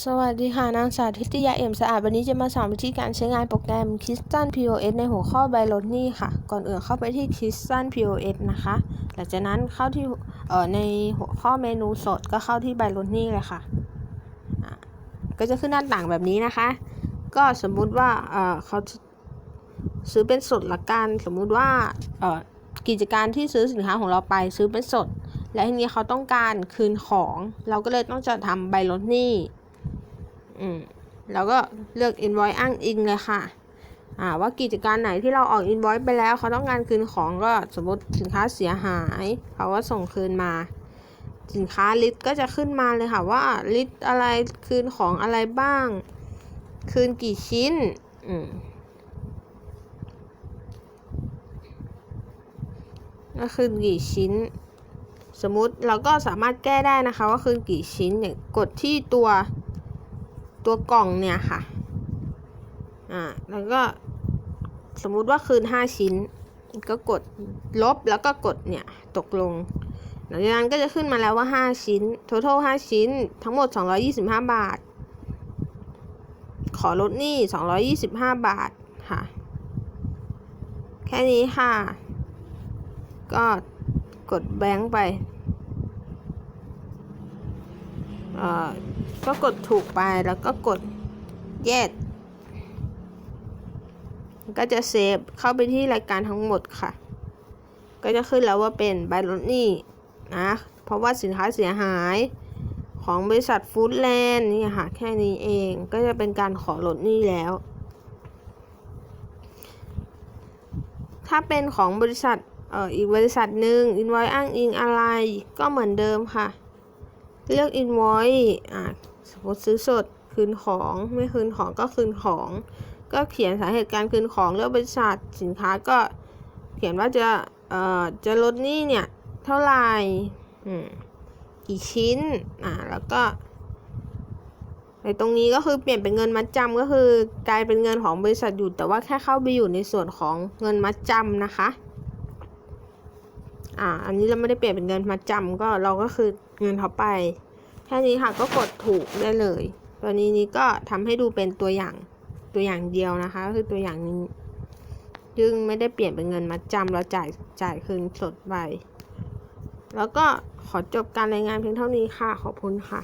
สวัสดีค่ะ นางสาวทิตยาเอี่ยมสะอาด วันนี้จะมาสอนวิธีการใช้งานโปรแกรม k i s t a n POS ในหัวข้อ b y l o n y ค่ะ ก่อนอื่นเข้าไปที่ k i s t a n POS นะคะ หลังจากนั้นเข้าที่เอ่อในหัวข้อเมนูสดก็เข้าที่ b y l o n y เลยค่ะอะ ก็จะขึ้นหน้าต่างแบบนี้นะคะ ก็สมมุติว่าเอ่อเขาซื้อเป็นสดละกันสมมุติว่าเอ่อกิจการที่ซื้อสินค้าของเราไปซื้อเป็นสด และทีนี้เขาต้องการคืนของ เราก็เลยต้องจะทำใบลดหนี้ อืมแล้วก็เลือก invoice อ้างอิงเลยค่ะอ่าว่ากิจการไหนที่เราออก invoice ไปแล้วเขาต้องการคืนของก็สมมติสินค้าเสียหายเขาก็ส่งคืนมา สินค้าลิสต์ก็จะขึ้นมาเลยค่ะว่าลิสต์อะไรคืนของอะไรบ้าง คืนกี่ชิ้นอืมก็คืนกี่ชิ้น สมมุติเราก็สามารถแก้ได้นะคะว่าคืนกี่ชิ้นอย่างกดที่ตัว ตัวกล่องเนี่ยค่ะ อ่า แล้วก็สมมุติว่าคืน 5 ชิ้น ก็กดลบแล้วก็กดเนี่ยตกลง หลังจากนั้นก็จะขึ้นมาแล้วว่า 5 ชิ้น total 5 ชิ้น ทั้งหมด 225 บาท ขอลดหนี้ 225 บาทค่ะ แค่นี้ค่ะ ก็กดแบงค์ไป เอ่อ ก็กดถูกไปแล้วก็กด yes ก็จะเซฟเข้าไปที่รายการทั้งหมดค่ะ ก็จะขึ้นแล้วว่าเป็นใบลดหนี้นะ เพราะว่าสินค้าเสียหายของบริษัทฟู้ดแลนด์นี่ค่ะ แค่นี้เองก็จะเป็นการขอลดหนี้แล้ว ถ้าเป็นของบริษัทเอ่ออีกบริษัทหนึ่งอินไวอ้างอิงอะไรก็เหมือนเดิมค่ะ เลือก invoice อะสมมติซื้อสดคืนของไม่คืนของก็คืนของ ก็เขียนสาเหตุการคืนของเลือกบริษัทสินค้าก็เขียนว่าจะเอ่อจะลดหนี้เนี่ยเท่าไหร่อืมกี่ชิ้นอ่าแล้วก็ในตรงนี้ก็คือเปลี่ยนเป็นเงินมัดจำก็คือกลายเป็นเงินของบริษัทอยู่แต่ว่าแค่เข้าไปอยู่ในส่วนของเงินมัดจำนะคะ อ่า อันนี้เราไม่ได้เปลี่ยนเป็นเงินมาจำก็เราก็คือเงินเขาไป แค่นี้ค่ะก็กดถูกได้เลย ตัวนี้นี้ก็ทำให้ดูเป็นตัวอย่างตัวอย่างเดียวนะคะ ก็คือตัวอย่างนี้ยึ่งไม่ได้เปลี่ยนเป็นเงินมาจำเราจ่ายจ่ายคืนสดไป แล้วก็ขอจบการรายงานเพียงเท่านี้ค่ะ ขอบคุณค่ะ